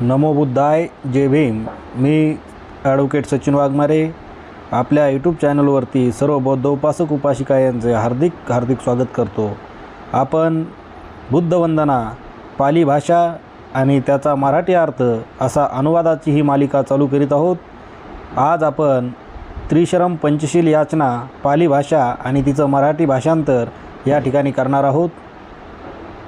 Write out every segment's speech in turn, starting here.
नमो बुद्धाय जय भीम. मी ॲडव्होकेट सचिन वाघमारे. आपल्या यूट्यूब चॅनलवरती सर्व बौद्ध उपासक उपासिका यांचे हार्दिक हार्दिक स्वागत करतो. आपण बुद्धवंदना पाली भाषा आणि त्याचा मराठी अर्थ असा अनुवादाची ही मालिका चालू करीत आहोत. आज आपण त्रिशरम पंचशील याचना पाली भाषा आणि तिचं मराठी भाषांतर या ठिकाणी करणार आहोत.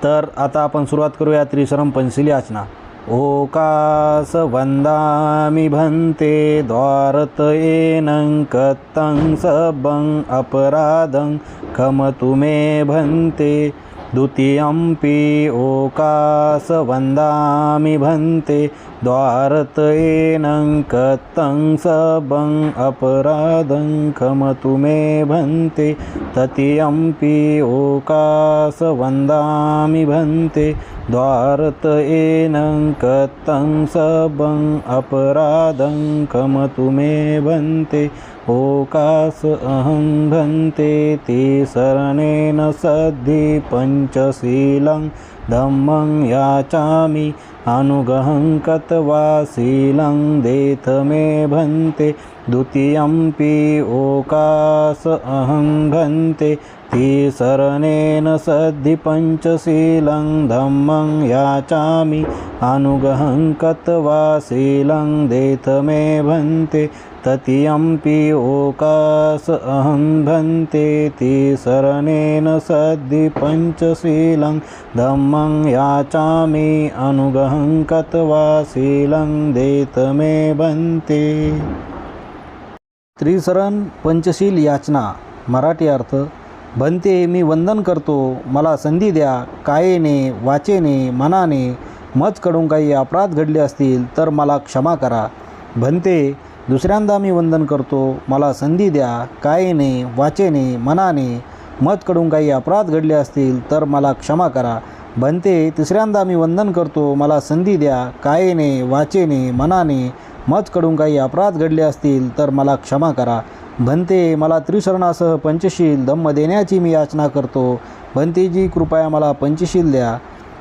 तर आता आपण सुरुवात करूया त्रिशरम पंचशील याचना. ओकास वन्दामि भन्ते द्वारत येनं कत्तं सबं अपराधं खमतु मे भन्ते। द्वितीयंपि ओकास वन्दामि भन्ते द्वारत येनं कत्तं सबं अपराधं खमतु मे भन्ते। तृतीयंपि ओकास वन्दामि भन्ते द्वारत येनं कत्तं सबं अपराधं ओकास अहं भन्ते ते शरणेन सद्धि पञ्चशीलं धम्मं याचामि। अनुगहं कत्वाशीलं देथ मे भन्ते द्वितीयं पि ओकास अहंभन्ते तिशरणेन सद्य पञ्चशीलं धम्मं याचामि। अनुगहं कत्वा शीलं देथ मे भन्ते पि ओकास अहंभन्ते तिशरणेन सद्य पञ्चशीलं धम्मं याचामि। अनुगहं कत्वा शीलं देथ मे भन्ते। त्रिसरण पंचशील याचना. मराठी अर्थ बनते मी वंदन करतो मला संधी द्या कायेने वाचेने मनाने मजकडून काही अपराध घडले असतील तर मला क्षमा करा. भंते दुसऱ्यांदा मी वंदन करतो मला संधी द्या कायेने वाचेने मनाने मजकडून काही अपराध घडले असतील तर मला क्षमा करा. भंते तिसऱ्यांदा मी वंदन करतो मला संधी द्या कायेने वाचेने मनाने मजकडून काही अपराध घडले असतील तर मला क्षमा करा. भंते मला त्रिशरणासह पंचशील धम्म देण्याची मी याचना करतो. भंतेजी कृपया मला पंचशील द्या.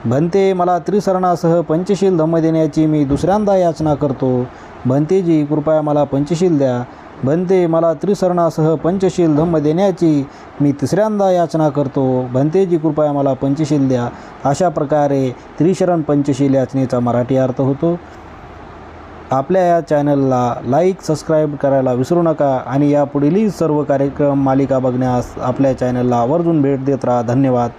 भंते मला त्रिशरणासह पंचशील धम्म देण्याची मी दुसऱ्यांदा याचना करतो. भंतेजी कृपया मला पंचशील द्या. भंते मला त्रिशरणासह पंचशील धम्म देण्याची मी तिसऱ्यांदा याचना करतो. भंतेजी कृपया मला पंचशील द्या. अशा प्रकारे त्रिशरण पंचशील याचनेचा मराठी अर्थ होतो. आपल्या या चॅनलला लाईक सबस्क्राईब करायला विसरू नका आणि यापुढीलही सर्व कार्यक्रम मालिका बघण्यास आपल्या चॅनलला आवर्जून भेट देत राहा. धन्यवाद.